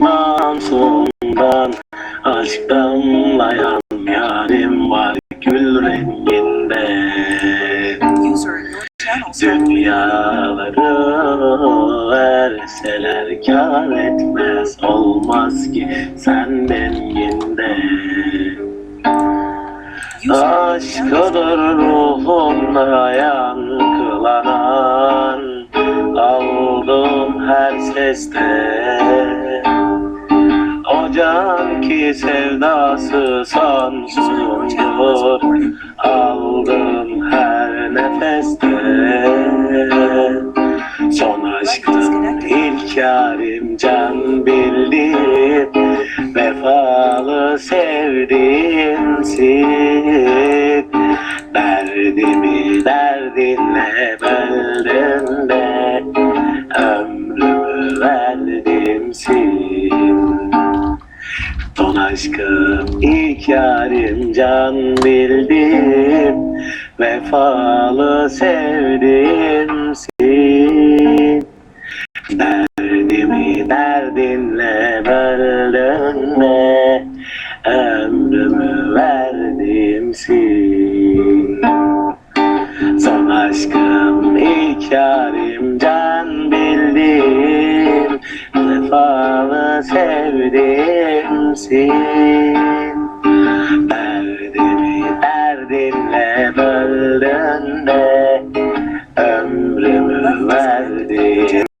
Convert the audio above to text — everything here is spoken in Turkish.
başından sonundan Aşk damlayan yarim var gül renginde. Dünyaları verseler kar etmez. Olmaz ki sen denginde. Channel Aşkıdır ruhumda yankılanan Aldım her seste O can ki sevdası sonsuzdur Aldım her nefeste Son aşkım ilk yarim can bildim Vefalı sevdiğimsin Derdimi derdinle böldün de. Ömrümü verdimsin Son aşkım ilk yarim can bildim Vefalı sevdimsin Derdimi derdinle böldün de Ömrümü verdimsin Son aşkım ilk yarim can bildim Vefalı sevdimsin Derdimi derdinle böldün de Ömrümü verdimsin